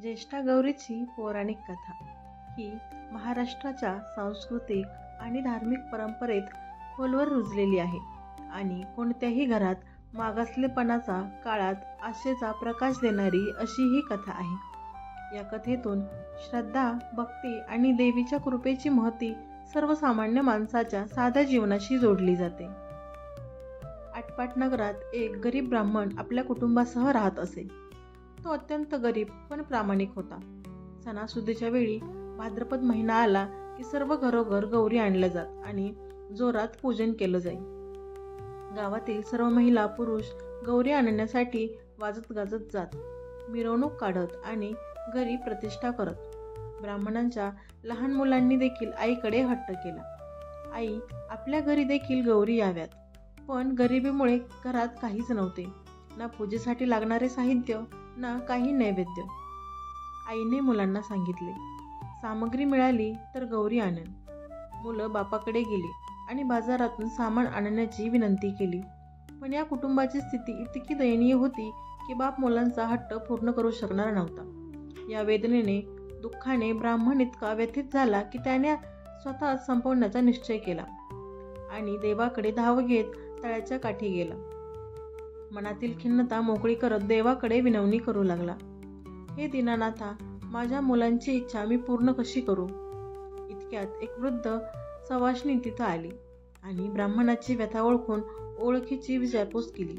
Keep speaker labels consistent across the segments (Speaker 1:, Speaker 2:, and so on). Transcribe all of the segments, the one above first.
Speaker 1: ज्येष्ठा गौरीची पौराणिक कथा. ही महाराष्ट्राच्या सांस्कृतिक आणि धार्मिक परंपरेत खोलवर रुजलेली आहे आणि कोणत्याही घरात मागासलेपणाचा काळात आशेचा प्रकाश देणारी अशी ही कथा आहे. या कथेतून श्रद्धा भक्ती आणि देवीच्या कृपेची महती सर्वसामान्य माणसाच्या साध्या जीवनाशी जोडली जाते. आटपाट नगरात एक गरीब ब्राह्मण आपल्या कुटुंबासह राहत असे. तो अत्यंत गरीब पण प्रामाणिक होता. सणासुदीच्या वेळी भाद्रपद महिना आला की सर्व घरोघर गौरी आणल्या जात आणि जोरात पूजन केलं जाई. गावातील सर्व महिला पुरुष गौरी आणण्यासाठी वाजत गाजत जात मिरवणूक काढत आणि घरी प्रतिष्ठा करत. ब्राह्मणांच्या लहान मुलांनी देखील आईकडे हट्ट केला. आई आपल्या घरी देखील गौरी याव्यात पण गरिबीमुळे घरात काहीच नव्हते. ना पूजेसाठी लागणारे साहित्य ना काही नैवेद्य. आईने मुलांना सांगितले सामग्री मिळाली तर गौरी आणेन. मुलं बापाकडे गेली आणि बाजारातून सामान आणण्याची विनंती केली. पण या कुटुंबाची स्थिती इतकी दयनीय होती की बाप मुलांचा हट्ट पूर्ण करू शकणार नव्हता. या वेदनेने दुःखाने ब्राह्मण इतका व्यथित झाला की त्याने स्वतः संपवण्याचा निश्चय केला आणि देवाकडे धाव घेत तळ्याच्या काठी गेला. मनातील खिन्नता मोकळी करत देवाकडे विनवणी करू लागला. हे दीनानाथा माझ्या मुलांची इच्छा मी पूर्ण कशी करू? इतक्यात एक वृद्ध सवाशणी तिथं आली आणि ब्राह्मणाची व्यथा ओळखून ओळखीची विचारपूस केली.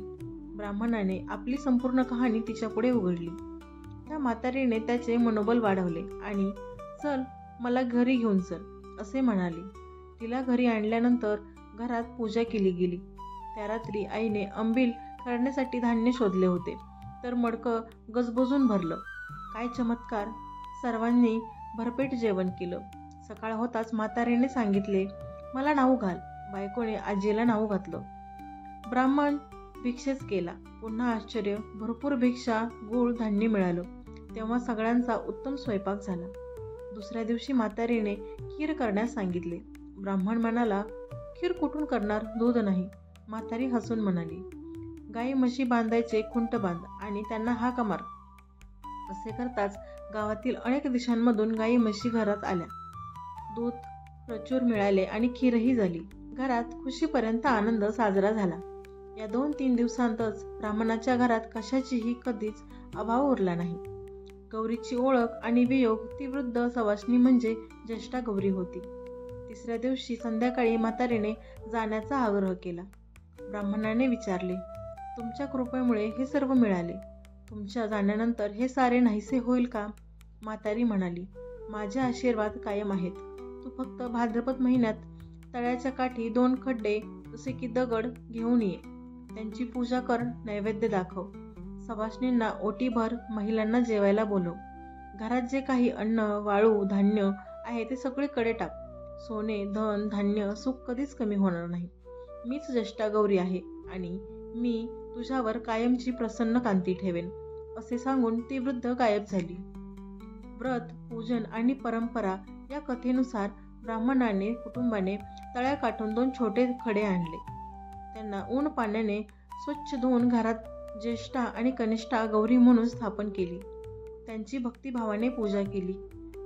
Speaker 1: ब्राह्मणाने आपली संपूर्ण कहाणी तिच्यापुढे उघडली. त्या म्हातारीने त्याचे मनोबल वाढवले आणि चल मला घरी घेऊन चल असे म्हणाली. तिला घरी आणल्यानंतर घरात पूजा केली गेली. त्या रात्री आईने अंबिल करण्यासाठी धान्य शोधले होते. तर मडकं गजबजून भरलं. काय चमत्कार! सर्वांनी भरपेट जेवण केलं. सकाळ होताच म्हातारीने सांगितले मला नाऊ घाल. बायकोने आजीला नाऊ घातलं. ब्राह्मण भिक्षेच केला. पुन्हा आश्चर्य भरपूर भिक्षा गूळ धान्य मिळालं. तेव्हा सगळ्यांचा उत्तम स्वयंपाक झाला. दुसऱ्या दिवशी म्हातारीने खीर करण्यास सांगितले. ब्राह्मण म्हणाला खीर कुठून करणार? दूध नाही. म्हातारी हसून म्हणाली गाई म्हशी बांधायचे खुंट बांध आणि त्यांना हाक मार. असे करताच गावातील अनेक दिशांमधून गाई म्हशी घरात आल्या. दूध प्रचूर मिळाले आणि खीरही झाली. घरात खुशीपर्यंत आनंद साजरा झाला. या दोन तीन दिवसांतच ब्राह्मणाच्या घरात कशाचीही कधीच अभाव उरला नाही. गौरीची ओळख आणि वियोग ती वृद्ध सवासणी म्हणजे ज्येष्ठा गौरी होती. तिसऱ्या दिवशी संध्याकाळी म्हातारीने जाण्याचा आग्रह केला. ब्राह्मणाने विचारले तुमच्या कृपेमुळे हे सर्व मिळाले. तुमच्या जाण्यानंतर हे सारे नाहीसे होईल का? म्हातारी म्हणाली माझे आशीर्वाद कायम आहेत. तू फक्त भाद्रपद महिन्यात तळ्याच्या काठी दोन खड्डे जसे की दगड घेऊन ये. त्यांची पूजा कर नैवेद्य दाखव. सवासणींना ओटीभर महिलांना जेवायला बोलव. घरात जे काही अन्न वाळू धान्य आहे ते सगळीकडे टाक. सोने धन धान्य सुख कधीच कमी होणार नाही. मीच ज्येष्ठा गौरी आहे आणि मी तुझ्यावर कायमची प्रसन्न कांती ठेवेन असे सांगून ती वृद्ध गायब झाली. व्रत पूजन आणि परंपरा या कथेनुसार ब्राह्मणाने कुटुंबाने तळ्याकाठून दोन छोटे खडे आणले. त्यांना ऊन पाण्याने स्वच्छ धुवून घरात ज्येष्ठा आणि कनिष्ठा गौरी म्हणून स्थापन केली. त्यांची भक्तिभावाने पूजा केली.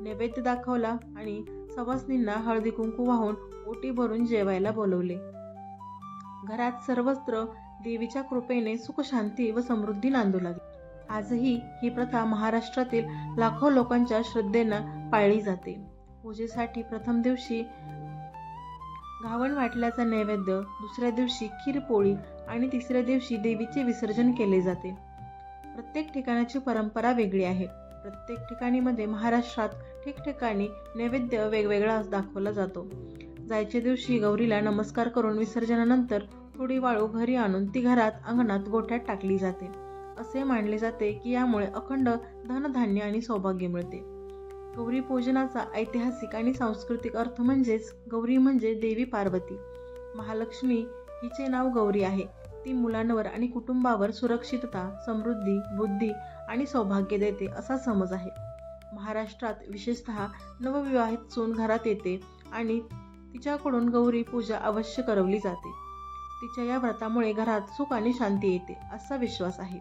Speaker 1: नैवेद्य दाखवला आणि सवासनींना हळदी कुंकू वाहून ओटी भरून जेवायला बोलवले. घरात सर्वत्र देवीच्या कृपेने सुख शांती व समृद्धी नांदू लागली. आजही ही प्रथा महाराष्ट्रातील लाखो लोकांच्या श्रद्धेनं पाळली जाते. पूजेसाठी प्रथम दिवशी घावण वाटल्याचा नैवेद्य दुसऱ्या दिवशी खीरपोळी आणि तिसऱ्या दिवशी देवीचे विसर्जन केले जाते. प्रत्येक ठिकाणाची परंपरा वेगळी आहे. प्रत्येक ठिकाणीमध्ये महाराष्ट्रात ठिकठिकाणी नैवेद्य वेगवेगळा दाखवला जातो. जायच्या दिवशी गौरीला नमस्कार करून विसर्जनानंतर थोडी वाळू घरी आणून ती घरात अंगणात गोठ्यात टाकली जाते. असे मानले जाते की यामुळे अखंड धनधान्य आणि सौभाग्य मिळते. गौरी पूजनाचा ऐतिहासिक आणि सांस्कृतिक अर्थ म्हणजेच गौरी म्हणजे देवी पार्वती. महालक्ष्मी हिचे नाव गौरी आहे. ती मुलांवर आणि कुटुंबावर सुरक्षितता समृद्धी बुद्धी आणि सौभाग्य देते असा समज आहे. महाराष्ट्रात विशेषतः नवविवाहित सून घरात येते आणि तिच्याकडून गौरी पूजा अवश्य करवली जाते. तिच्या या व्रतामुळे घरात सुख आणि शांती येते असा विश्वास आहे.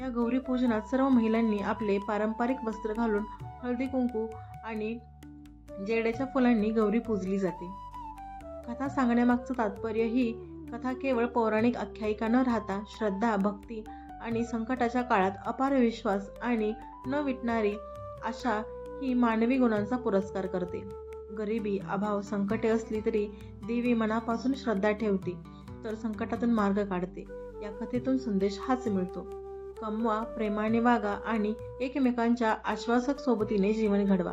Speaker 1: या गौरी पूजनात सर्व महिलांनी आपले पारंपरिक वस्त्र घालून हळदी कुंकू आणि जेड्याच्या फुलांनी गौरी पूजली जाते. कथा सांगण्यामागचं तात्पर्य ही कथा केवळ पौराणिक आख्यायिका न राहता श्रद्धा भक्ती आणि संकटाच्या काळात अपार विश्वास आणि न विटणारी आशा ही मानवी गुणांचा पुरस्कार करते. गरिबी अभाव संकटे असली तरी देवी मनापासून श्रद्धा ठेवते. तर संकटातून मार्ग काढते. या कथेतून संदेश हाच मिळतो. कमवा प्रेमाने वागा आणि एकमेकांच्या आश्वासक सोबतीने जीवन घडवा.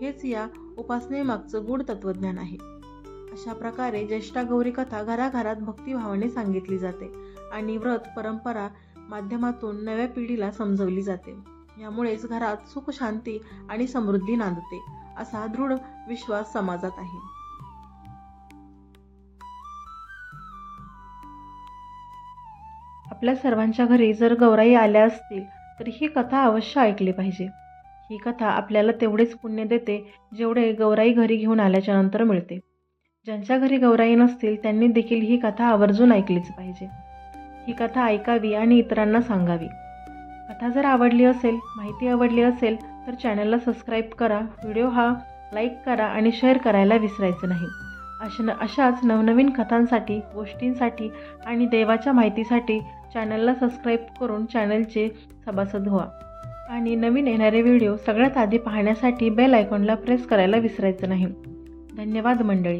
Speaker 1: हेच या उपासनेमागचं गूढ तत्वज्ञान आहे. अशा प्रकारे ज्येष्ठा गौरी कथा घराघरात भक्तिभावाने सांगितली जाते आणि व्रत परंपरा माध्यमातून नव्या पिढीला समजवली जाते. यामुळेच घरात सुख शांती आणि समृद्धी नांदते असा दृढ विश्वास समाजात आहे. आपल्या सर्वांच्या घरी जर गौराई आल्या असतील तर ही कथा अवश्य ऐकली पाहिजे. ही कथा आपल्याला तेवढेच पुण्य देते जेवढे गौराई घरी घेऊन आल्याच्यानंतर मिळते. ज्यांच्या घरी गौराई नसतील त्यांनी देखील ही कथा आवर्जून ऐकलीच पाहिजे. ही कथा ऐकावी आणि इतरांना सांगावी. कथा जर आवडली असेल माहिती आवडली असेल तर चॅनलला सबस्क्राईब करा व्हिडिओ हा लाईक करा आणि शेअर करायला विसरायचं नाही. अशा अशाच नवनवीन कथांसाठी गोष्टींसाठी आणि देवाच्या माहितीसाठी चॅनलला सबस्क्राईब करून चॅनलचे सभासद व्हा. आणि नवीन येणारे व्हिडिओ सगळ्यात आधी पाहण्यासाठी बेल आयकॉनला प्रेस करायला विसरायचं नाही. धन्यवाद मंडळी.